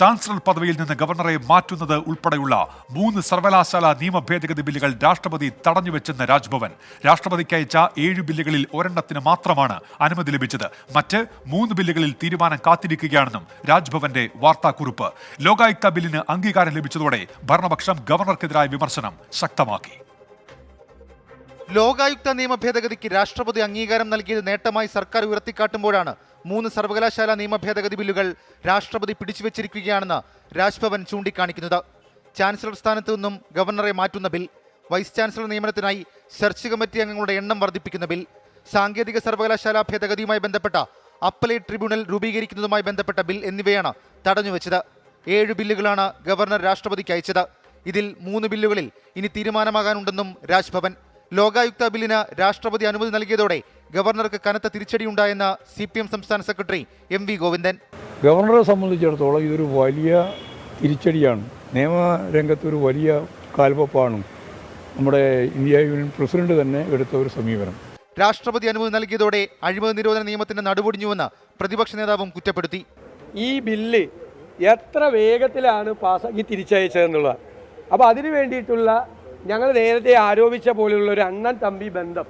Chancellor പദവിയിൽ നിന്ന് ഗവർണറെ മാറ്റുന്നത് ഉൾപ്പെടെയുള്ള മൂന്ന് സർവകലാശാല നിയമ ഭേദഗതി ബില്ലുകൾ രാഷ്ട്രപതി തടഞ്ഞുവെച്ചെന്ന് രാജ്ഭവൻ. രാഷ്ട്രപതിക്ക് അയച്ച ഏഴ് ബില്ലുകളിൽ ഒരെണ്ണത്തിന് മാത്രമാണ് അനുമതി ലഭിച്ചത്. മറ്റ് മൂന്ന് ബില്ലുകളിൽ തീരുമാനം കാത്തിരിക്കുകയാണെന്നും രാജ്ഭവന്റെ വാർത്താക്കുറിപ്പ്. ലോകായുക്ത ബില്ലിന് അംഗീകാരം ലഭിച്ചതോടെ ഭരണപക്ഷം ഗവർണർക്കെതിരായ വിമർശനം ശക്തമാക്കി. ലോകായുക്ത നിയമ ഭേദഗതിക്ക് രാഷ്ട്രപതി അംഗീകാരം നൽകിയത് നേട്ടമായി സർക്കാർ ഉയർത്തിക്കാട്ടുമ്പോഴാണ്. മൂന്ന് സർവകലാശാല നിയമ ഭേദഗതി ബില്ലുകൾ രാഷ്ട്രപതി പിടിച്ചുവെച്ചിരിക്കുകയാണെന്ന് രാജ്ഭവൻ ചൂണ്ടിക്കാണിക്കുന്നത്. ചാൻസലർ സ്ഥാനത്തു നിന്നും ഗവർണറെ മാറ്റുന്ന ബിൽ വൈസ് ചാൻസലർ നിയമനത്തിനായി സെർച്ച് കമ്മിറ്റി അംഗങ്ങളുടെ എണ്ണം വർദ്ധിപ്പിക്കുന്ന ബിൽ സാങ്കേതിക സർവകലാശാല ഭേദഗതിയുമായി ബന്ധപ്പെട്ട അപ്പലേറ്റ് ട്രിബ്യൂണൽ രൂപീകരിക്കുന്നതുമായി ബന്ധപ്പെട്ട ബിൽ എന്നിവയാണ് തടഞ്ഞുവെച്ചത്. ഏഴ് ബില്ലുകളാണ് ഗവർണർ രാഷ്ട്രപതിക്ക് അയച്ചത്. ഇതിൽ മൂന്ന് ബില്ലുകളിൽ ഇനി തീരുമാനമാകാനുണ്ടെന്നും രാജ്ഭവൻ ലോകായുക്ത ബില്ലിന് രാഷ്ട്രപതി അനുമതി നൽകിയതോടെ ഗവർണർക്ക് കനത്ത തിരിച്ചടിയുണ്ടായെന്ന് സി പി എം സംസ്ഥാന സെക്രട്ടറി എം വി ഗോവിന്ദൻ. ഗവർണറെ സംബന്ധിച്ചിടത്തോളം ഇതൊരു വലിയ തിരിച്ചടിയാണ്. നിയമരംഗത്ത് ഒരു വലിയ കാൽവപ്പാണ് നമ്മുടെ ഇന്ത്യ യൂണിയൻ പ്രസിഡന്റ് തന്നെ എടുത്ത ഒരു സമീപനം. രാഷ്ട്രപതി അനുമതി നൽകിയതോടെ അഴിമതി നിരോധന നിയമത്തിന്റെ നടുപൊടിഞ്ഞുവെന്ന് പ്രതിപക്ഷ നേതാവും കുറ്റപ്പെടുത്തി. ഈ ബില്ല് എത്ര വേഗത്തിലാണ് പാസ്സാക്കി തിരിച്ചയച്ചതെന്നുള്ളത്. അപ്പോൾ അതിനു വേണ്ടിയിട്ടുള്ള ഞങ്ങൾ നേരത്തെ ആരോപിച്ച പോലെയുള്ള ഒരു അണ്ണൻ തമ്പി ബന്ധം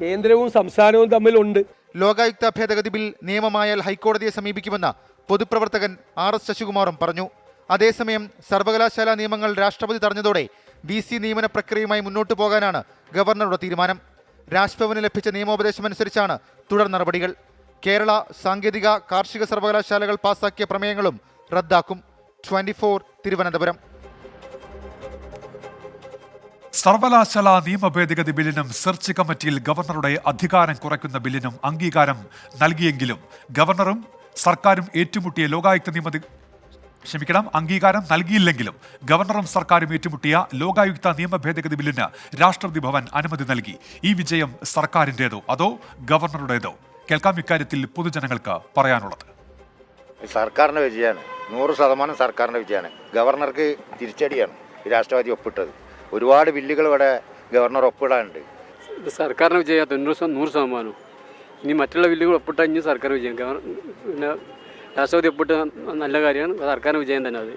കേന്ദ്രവും സംസ്ഥാനവും തമ്മിലുണ്ട്. ലോകായുക്ത ഭേദഗതി ബിൽ നിയമമായാൽ ഹൈക്കോടതിയെ സമീപിക്കുമെന്ന് പൊതുപ്രവർത്തകൻ ആർ എസ് ശശികുമാറും പറഞ്ഞു. അതേസമയം സർവകലാശാല നിയമങ്ങൾ രാഷ്ട്രപതി തടഞ്ഞതോടെ വി സി നിയമന പ്രക്രിയയുമായി മുന്നോട്ടു പോകാനാണ് ഗവർണറുടെ തീരുമാനം. രാജ്ഭവന് ലഭിച്ച നിയമോപദേശമനുസരിച്ചാണ് തുടർ നടപടികൾ. കേരള സാങ്കേതിക കാർഷിക സർവകലാശാലകൾ പാസാക്കിയ പ്രമേയങ്ങളും റദ്ദാക്കും. ട്വന്റി തിരുവനന്തപുരം. സർവകലാശാല നിയമ ഭേദഗതി ബില്ലിനും സെർച്ച് കമ്മിറ്റിയിൽ ഗവർണറുടെ അധികാരം കുറയ്ക്കുന്ന ബില്ലിനും അംഗീകാരം നൽകിയെങ്കിലും ഗവർണറും സർക്കാരും ഏറ്റുമുട്ടിയ ലോകായുക്ത നിയമ ക്ഷമിക്കണം അംഗീകാരം നൽകിയില്ലെങ്കിലും ഗവർണറും സർക്കാരും ഏറ്റുമുട്ടിയ ലോകായുക്ത നിയമ ഭേദഗതി ബില്ലിന് രാഷ്ട്രപതി ഭവൻ അനുമതി നൽകി. ഈ വിജയം സർക്കാരിന്റെതോ അതോ ഗവർണറുടേതോ? കേൾക്കാം ഇക്കാര്യത്തിൽ പൊതുജനങ്ങൾക്ക് പറയാനുള്ളത്. സർക്കാരിന്റെ വിജയമാണ്. നൂറ് ശതമാനം സർക്കാരിന്റെ വിജയമാണ്. ഗവർണർക്ക് തിരിച്ചടിയാണ് ഈ രാഷ്ട്രപതി ഒപ്പിട്ടത്. ഒരുപാട് ബില്ലുകൾ ഇവിടെ ഗവർണർ ഒപ്പിടാനുണ്ട്. ഇത് സർക്കാരിന് വിജയം തൊണ്ണൂറ് നൂറ് ശതമാനവും. ഇനി മറ്റുള്ള ബില്ലുകൾ ഒപ്പിട്ടാൽ ഇനി സർക്കാർ വിജയം. ഗവർണർ പിന്നെ രാഷ്ട്രപതി ഒപ്പിട്ട് നല്ല കാര്യമാണ്. സർക്കാരിന് വിജയം തന്നെ അത്.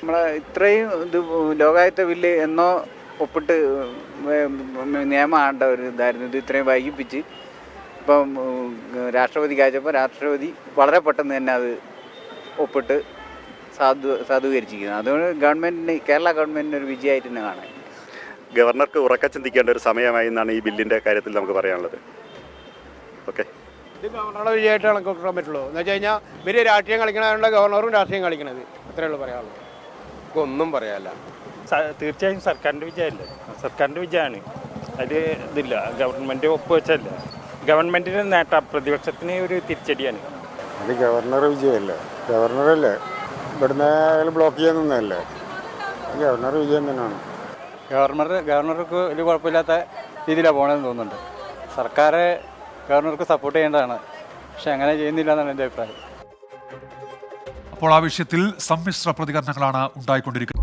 നമ്മളെ ഇത്രയും ഇത് ലോകായുക്ത ബില്ല് എന്നോ ഒപ്പിട്ട് നിയമമാണ്ട ഒരു ഇതായിരുന്നു. ഇത് ഇത്രയും വൈകിപ്പിച്ച് ഇപ്പം രാഷ്ട്രപതി രാഷ്ട്രപതിക്ക് അയച്ചപ്പോൾ രാഷ്ട്രപതി വളരെ പെട്ടെന്ന് തന്നെ അത് ഒപ്പിട്ട് സാധു സാധൂകരിച്ചിരിക്കുന്നത് അതുകൊണ്ട് ഗവൺമെന്റിന് കേരള ഗവൺമെന്റിന് ഒരു വിജയമായിട്ട് തന്നെ കാണാൻ ഗവർണർക്ക് ഉറക്ക ചിന്തിക്കേണ്ട ഒരു സമയമായി എന്നാണ് ഈ ബില്ലിന്റെ കാര്യത്തിൽ നമുക്ക് പറയാനുള്ളത്. ഓക്കെ. ഇത് ഗവർണറുടെ വിജയമായിട്ട് കണക്കാക്കാൻ പറ്റുള്ളൂ. എന്ന് വെച്ച് കഴിഞ്ഞാൽ വലിയ രാഷ്ട്രീയം കളിക്കണതുകൊണ്ട് ഗവർണറും രാഷ്ട്രീയം കളിക്കണത്. അത്രേ ഉള്ളൂ പറയാനുള്ളൂ. ഒന്നും പറയാല്ല തീർച്ചയായും സർക്കാരിന്റെ വിജയമല്ലേ? സർക്കാരിന്റെ വിജയമാണ്. അത് ഇതില്ല. ഗവൺമെന്റ് ഒപ്പുവെച്ചല്ല ഗവൺമെന്റിന് നേട്ട പ്രതിപക്ഷത്തിന് ഒരു തിരിച്ചടിയാണ്. അത് ഗവർണർ വിജയമല്ലേ? ഗവർണറല്ലേ? ഇവിടുന്ന് അയാൾ ബ്ലോക്ക് ചെയ്യാൻ നിന്നല്ലേ ഗവർണർ വിജയം തന്നെയാണ്. ഗവർണർ ഗവർണർക്ക് വലിയ കുഴപ്പമില്ലാത്ത രീതിയിലാണ് പോകണമെന്ന് തോന്നുന്നുണ്ട്. സർക്കാർ ഗവർണർക്ക് സപ്പോർട്ട് ചെയ്യേണ്ടതാണ്. പക്ഷെ അങ്ങനെ ചെയ്യുന്നില്ല എന്നാണ് എന്റെ അഭിപ്രായം. അപ്പോൾ ആ വിഷയത്തിൽ സമ്മിശ്ര പ്രതികരണങ്ങളാണ് ഉണ്ടായിക്കൊണ്ടിരിക്കുന്നത്.